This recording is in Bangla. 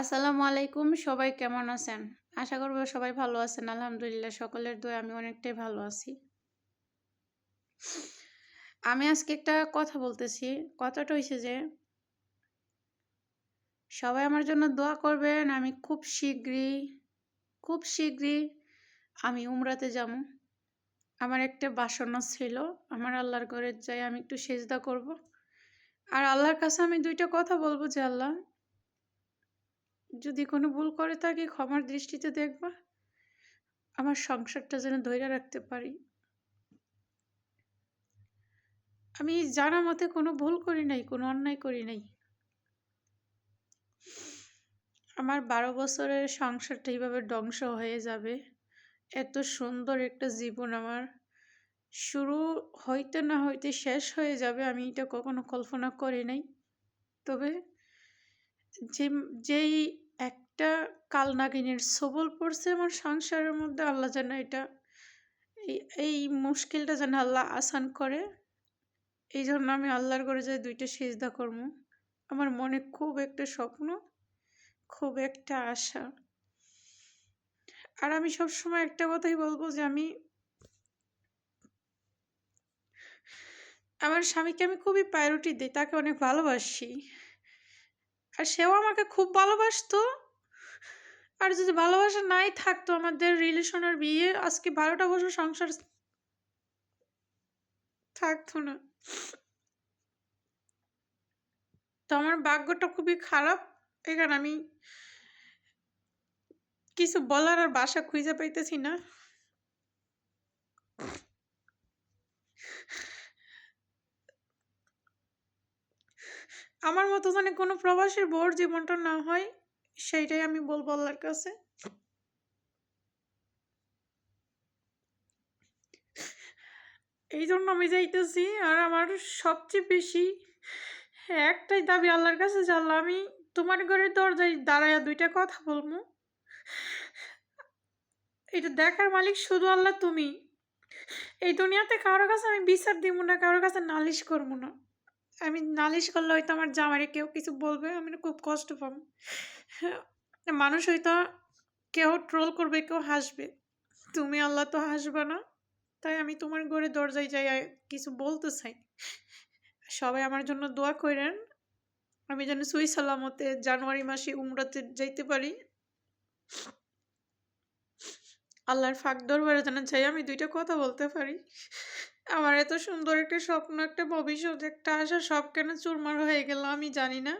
আসসালামু আলাইকুম, সবাই কেমন আছেন? আশা করব সবাই ভালো আছেন, আলহামদুলিল্লাহ সকলের দোয়া আমি অনেকটাই ভালো আছি। আমি আজকে একটা কথা বলতেছি, কথাটা হয়েছে যে, সবাই আমার জন্য দোয়া করবেন, আমি খুব শীঘ্রই খুব শীঘ্রই আমি উমরাতে যাব। আমার একটা বাসনা ছিল, আমার আল্লাহর ঘরে যাই আমি একটু সেজদা করব। আর আল্লাহর কাছে আমি দুইটা কথা বলব যে, আল্লাহ যদি কোনো ভুল করে থাকি ক্ষমার দৃষ্টিতে দেখবা। আমার সংসারটা যেন ধৈর্য রাখতে পারি। আমি জানা মতে কোনো ভুল করি নাই, কোনো অন্যায় করি নাই। আমার বারো বছরের সংসারটা এইভাবে ধ্বংস হয়ে যাবে। এত সুন্দর একটা জীবন আমার। শুরু হইতে না হইতে শেষ হয়ে যাবে, আমি এটা কখনো কল্পনা করি নাই। তবে যে যেই একটা কালনাগিনীর সবল পড়ছে আমার সংসারের মধ্যে, আল্লাহ যেন এটা, এই মুশকিলটা যেন আল্লাহ আসান করে। এই জন্য আমি আল্লাহর করে যাই, দুইটা সেজদা করব। আমার মনে খুব একটা স্বপ্ন, খুব একটা আশা। আর আমি সবসময় একটা কথাই বলব যে আমি, আমার স্বামীকে আমি খুবই প্রায়োরিটি দিই, তাকে অনেক ভালোবাসি। আর সেও আমাকে খুব ভালোবাসতো। আর যদি ভালোবাসা নাই থাকতো আমাদের রিলেশনের বিয়ে, আজকে বারোটা বছর সংসার থাকতো না। তো আমার ভাগ্যটা খুবই খারাপ। এখানে আমি কিছু বলার আর বাসা খুঁজে পাইতেছি না। আমার মতো জানে কোনো প্রবাসীর বোর জীবনটা না হয়, সেইটাই আমি বলব আল্লাহর কাছে। এই জন্য আমি যাইতেছি, আর আমার সবচেয়ে বেশি একটাই দাবি আল্লাহর কাছে আল্লাহ, আমি তোমার ঘরের দরজায় দাঁড়ায় দুইটা কথা বলব। এটা দেখার মালিক শুধু আল্লাহ তুমি। এই দুনিয়াতে কারোর কাছে আমি বিচার দিব না কারোর কাছে নালিশ করব না। আমি নালিশ করলে হয়তো আমার জামারে কেউ কিছু বলবে, আমি খুব কষ্ট পাবো মানুষ হয়তো কেউ ট্রোল করবে, কেউ হাসবে। তুমি আল্লাহ তো হাসবে না, তাই আমি তোমার ঘরে দরজায় যাই কিছু বলতে চাই। সবাই আমার জন্য দোয়া করেন, আমি যেন সুই সালামতে জানুয়ারি মাসে উমরাতে যাইতে পারি। আল্লাহর ফাঁক দরবারে যেন চাই আমি দুইটা কথা বলতে পারি। আমার এত সুন্দর একটা স্বপ্ন, একটা ভবিষ্যৎ, একটা আশা সব কেন চুরমার হয়ে গেল, আমি জানি না।